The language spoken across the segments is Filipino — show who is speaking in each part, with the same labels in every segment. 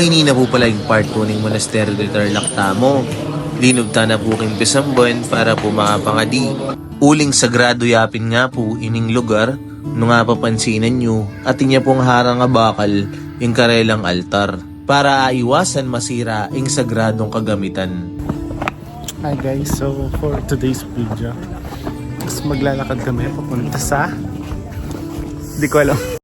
Speaker 1: O ini na po pala yung part 2 ng Monasterio de Tarlac-Tamo. Linugta na po king Pisambuan para po makapangadi. Uling sagrado yapin nga po ining lugar no nga papansinan nyo at inya pong harang nga bakal yung karelang altar para aiwasan masira ing sagradong kagamitan.
Speaker 2: Hi guys, so for today's video, mas maglalakad kami papunta sa... Hindi ko alam.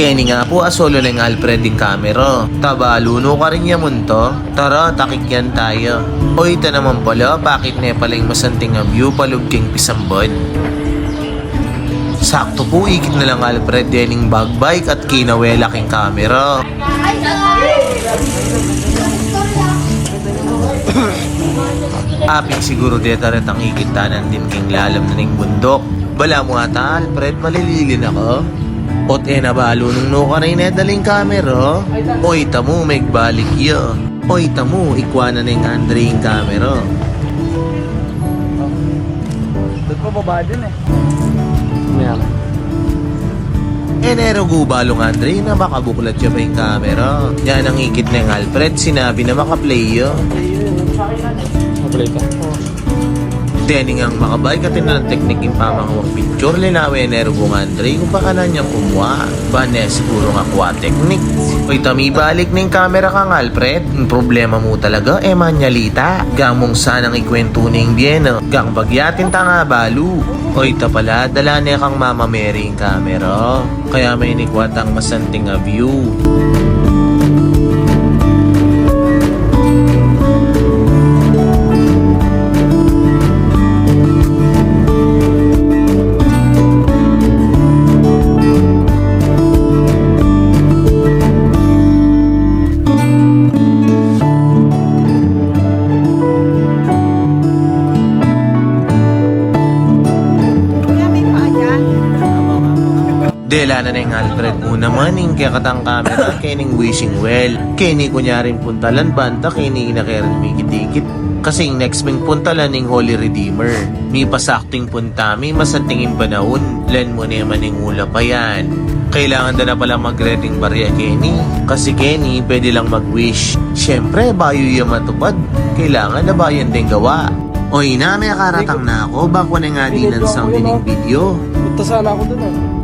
Speaker 1: Kenny nga po asolo ng Alfred yung kamera. Taba, luno ka rin yamun to. Tara, takikyan tayo. O ito naman pala, bakit na pala yung masanting nga view palugking pisambon? Sakto po, ikit na lang Alfred dening bagbike at kinawela king kamera. Aping siguro deta rin ang ikitanan din king lalam na ning bundok. Bala mo ata, Alfred, malililin ako. Ot e nabalo nung no ka rin daling kamera. Oy tamo, magbalik yo. Oy tamo, ikwana na yung Andre yung kamera.
Speaker 2: Doon ko baba din eh. Maya.
Speaker 1: Enero gubalong Andre na makabuklat siya pa yung kamera. Yan ang ikit na yung Alfred, sinabi na makaplay yo.
Speaker 2: Maplay ka?
Speaker 1: Deni ang makabay ka ng teknik yung pamangawang picture linawe Enero kung Andre kung baka na niya kumuha. Ba ne siguro nga kuha teknik. Oy tami balik na yung kamera kang Alfred. Ang problema mo talaga eh manyalita. Gamong sanang ikwento ning Dieno. Gang bagyatin ta nga balu. Oy ta pala dala niya kang mama Mary yung kamera. Kaya may nikwat ang masanting nga view. Dela na ng Alfred mo naman yung kakatang camera kening wishing well. Kini kunyaring puntalan banta kini inakeren may kitikit. Kasi yung next ming puntalan ng Holy Redeemer. May pasakting punta, may masantingin panahon. Len mo naman yung ula pa yan. Kailangan na na pala mag-reading barya Kenny. Kasi Kenny, pwede lang mag-wish. Siyempre, bayo yung matupad. Kailangan na bayan din gawa. O ina, may karatang na ako. Bako na nga din ang sound ng video.
Speaker 2: Punta sana ako doon eh.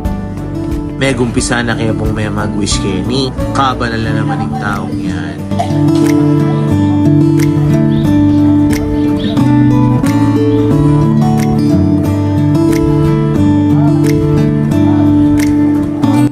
Speaker 1: May gumpisa na kaya pong may mag-wish Kenny. Kabanal na naman yung taong yan.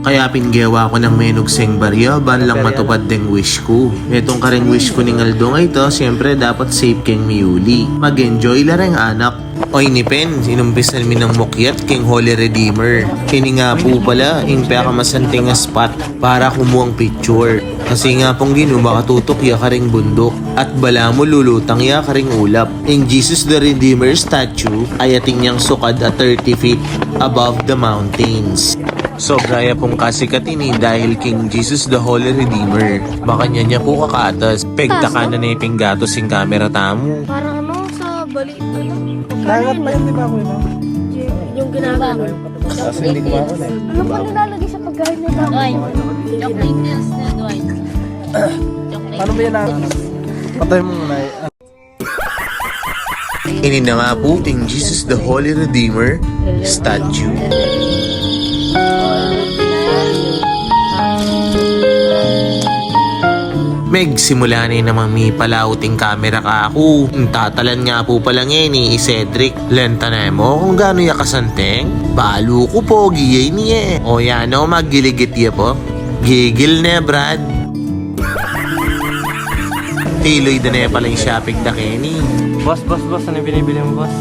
Speaker 1: Kaya pinggewa ko ng menog seng barya, ban lang matupad ding wish ko. Itong karing wish ko ni Aldo nga ito, siyempre dapat safe keng miuli. Mag-enjoy la rin anak. Oy ni Pen, inumpis na namin ng mukyat king Holy Redeemer. Kini nga po pala, yung pinakamasanting nga spot para kumuang picture. Kasi nga pong gino makatutok ya karing bundok at bala mo lulutang ya karing ulap. Yung Jesus the Redeemer statue ay ating niyang sukad at 30 feet above the mountains. Sobra ya pong kasikat ini dahil King Jesus the Holy Redeemer. Baka niya niya po kakaatas. Pegta ka na na yung gatos yung camera tamo.
Speaker 3: Parang ano sa bali ano?
Speaker 2: Lahat pa yun, di ba yun?
Speaker 3: Yung ginagawa.
Speaker 2: Kasi hindi ko eh.
Speaker 3: Ano pa nilalagay sa pagkain na tao?
Speaker 4: Chocolate nails na Dwight.
Speaker 2: Paano ba yan na? Patay mo muna eh.
Speaker 1: Ini na nga po King Jesus the Holy Redeemer statue. Meg, simula na naman may palauting camera ka ako. Ang Tatalan nga po pala ngayon ni Cedric. Lenta na mo kung gaano ya kasanteng. Balo ko po, giyay niya. O yan o, maggiligit ya po. Gigil na Brad. Tiloy na na pala yung shopping na Kenny.
Speaker 5: Boss, boss, boss, ano yung binibili mo, boss?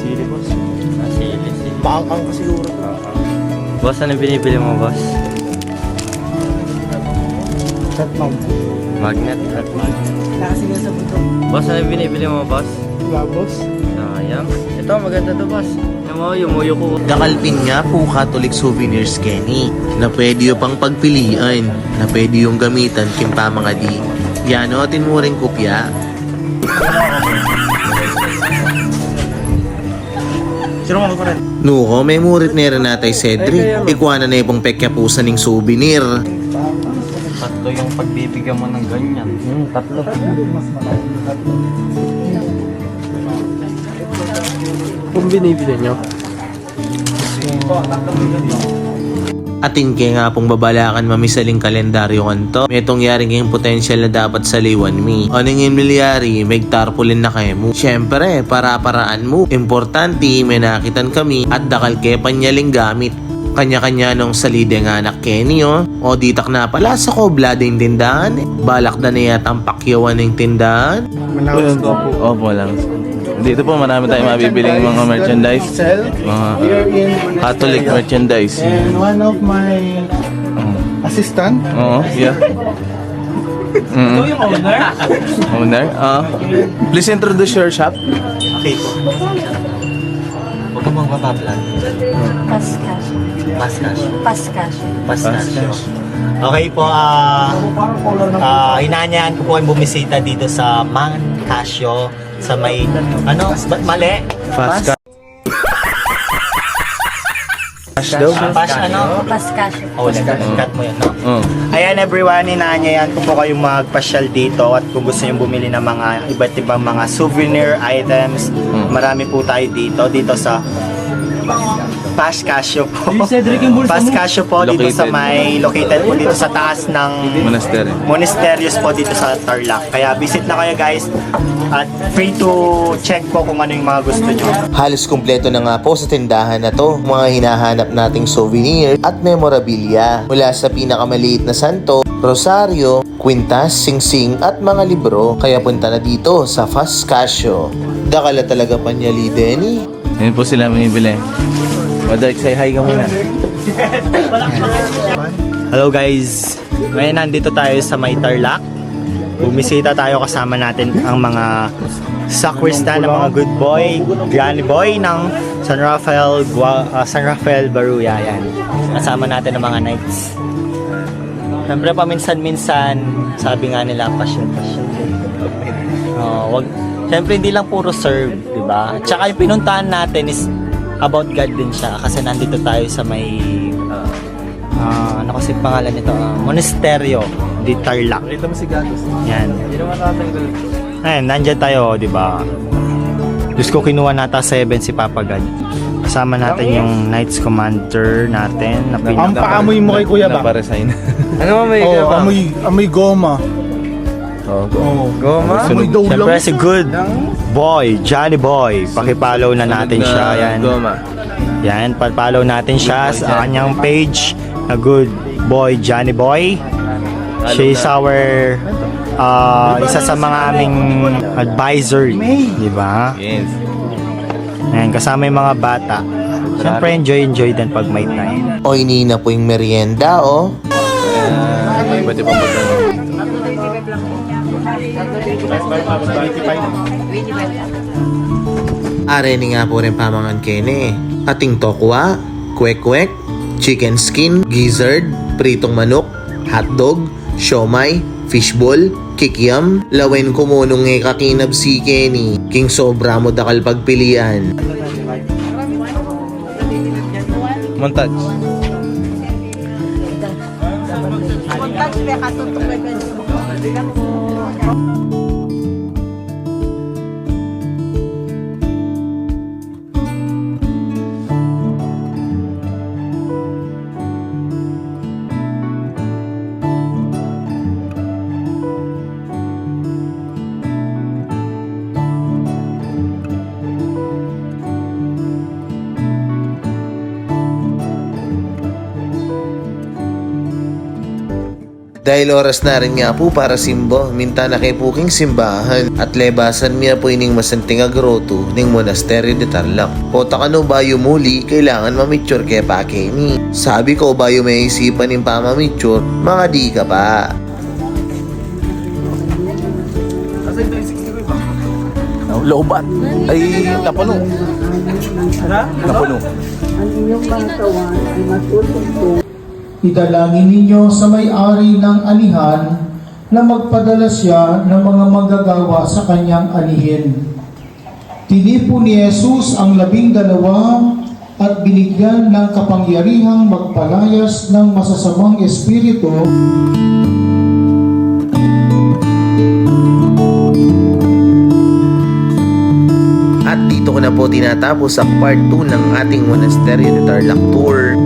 Speaker 2: Sili boss.
Speaker 5: Ah, sili, sili.
Speaker 2: Bakang ka siguro.
Speaker 5: Boss, ano yung binibili mo, boss?
Speaker 2: Cat mount.
Speaker 5: Magnet at magnet.
Speaker 2: Nakasi nga sa buto.
Speaker 5: Boss, ano yung binibili mo, boss?
Speaker 2: Diba boss?
Speaker 5: Sayang. Ito, maganda to, boss. Yung mo, yung muyo ko.
Speaker 1: Dakalpin nga po Catholic Souvenirs Kenny na pwede yung pang pagpilian na pwede yung gamitan kimpa mga di. Yan o, atin mo rin kopya. Nuko, may murit nera natay Cedric. Ikwana na ipong pekya pusa ng souvenir.
Speaker 5: Tatlo yung pagbibigyan mo ng ganyan. Hmm, tatlo.
Speaker 2: Kung binibili nyo.
Speaker 1: Ating kaya nga pong babalakan mamisaling kalendaryo kanto. May itong yaring yung potential na dapat sa liwan mi. O nang yung milyari, may tarpulin na kayo mo. Siyempre, para-paraan mo. Importante, may nakitan kami at dakal kaya panyaling gamit. Kanya-kanya nung salide nga anak Kenny oh. O ditak na pala sa kobla din tindahan. Balak na niya ang pakyawan ng tindahan.
Speaker 2: Malawas ko po.
Speaker 6: Opo lang. Dito po marami tayong mabibiling mga merchandise. Mga uh, Catholic merchandise.
Speaker 2: And one of my assistant,
Speaker 6: Oo, yeah. Mm. yung owner? Owner? Ah. please introduce your shop.
Speaker 5: Huwag ka mong mapaplug.
Speaker 7: Pascash.
Speaker 5: Pascash.
Speaker 7: Pascash.
Speaker 5: Pascash. Okay po, ah ah hinahanyaan ko po yung bumisita dito sa Man Casio sa may, ano, ba't mali?
Speaker 6: Fast cash. Cash daw?
Speaker 5: Pas, ano?
Speaker 7: Pascash.
Speaker 5: Oh, cut mo yun, no?
Speaker 6: Oo.
Speaker 8: Ayan everyone, inaanyayan ko po kayong magpasyal dito at kung gusto nyo bumili ng mga iba't ibang mga souvenir items, marami po tayo dito, dito sa Pascasio po. Pascasio po dito sa may, located po dito sa taas ng
Speaker 6: Monastery.
Speaker 8: Monasteryos po dito sa Tarlac. Kaya visit na kayo guys at free to check po kung ano yung mga gusto nyo.
Speaker 1: Halos kumpleto na nga po sa tindahan na to mga hinahanap nating souvenir at memorabilia mula sa pinakamaliit na santo, rosaryo, kwintas, singsing at mga libro. Kaya punta na dito sa Fast Casio. Dakala talaga panyali, Denny.
Speaker 6: Yan po sila bumibili. Madaik, say hi ka muna.
Speaker 8: Hello guys! Ngayon nandito tayo sa May Tarlac. Bumisita tayo kasama natin ang mga sacristan ng mga good boy, granny boy ng San Rafael, Gua, ah, San Rafael Baruya yan. Kasama natin ang mga knights. Siyempre paminsan-minsan, sabi nga nila, passion-passion. Oh, wag, siyempre hindi lang puro serve, ba? Tsaka yung pinuntahan natin is about God din siya kasi nandito tayo sa may ah ano kasi pangalan nito? Ah, Monasteryo di Tarlac.
Speaker 2: Nakita mo si Gatos.
Speaker 8: Yan. Ayun, nandyan tayo, di ba? Diyos ko kinuha nata 7 si Papa God. Kasama natin yung Knights Commander natin na
Speaker 2: Ang paamoy mo kay Kuya ba?
Speaker 6: Naparesign.
Speaker 5: Ano mo may
Speaker 2: oh, amoy, amoy goma.
Speaker 6: Oo.
Speaker 2: Oo.
Speaker 5: Goma?
Speaker 2: Amoy daw lang.
Speaker 8: Siyempre si Good Boy, Johnny Boy. Pakipollow na natin
Speaker 6: Sunod
Speaker 8: siya.
Speaker 6: na
Speaker 8: Yan.
Speaker 6: Goma.
Speaker 8: Yan, pa-follow natin siya sa kanyang page na Good Boy Johnny Boy. She is our uh, isa sa mga aming advisor, di ba?
Speaker 6: Yes.
Speaker 8: Ayan, kasama yung mga bata. Siyempre, enjoy-enjoy din pag may time.
Speaker 1: O inina po yung merienda, oh.
Speaker 6: Kaya iba't ibang pagkain.
Speaker 1: Areni nga po rin pamangan kene. Ating tokwa, kwek-kwek, chicken skin, gizzard, pritong manok, hotdog, siomay, fishball, kikiam, lawen kumunong nga kakinab si Kenny, king sobra mo dakal pagpilian.
Speaker 6: Montage. 我。
Speaker 1: Dahil oras na rin nga po para simbo, minta na kay puking simbahan at lebasan miya po ining masanting agroto ning monasteryo de Tarlac. O takano bayo muli, kailangan mamitsure kay Pakemi. Sabi ko bayo may isipan ng pamamitsure, mga di ka pa.
Speaker 6: Lobat. Ay, napuno. Napuno.
Speaker 9: Idalangin ninyo sa may-ari ng anihan na magpadala siya ng mga manggagawa sa kanyang anihin. Tinipo ni Jesus ang labing dalawa at binigyan ng kapangyarihang magpalayas ng masasamang espiritu
Speaker 1: At dito ko na po tinatapos ang part 2 ng ating Monasterio de Tarlac Tour.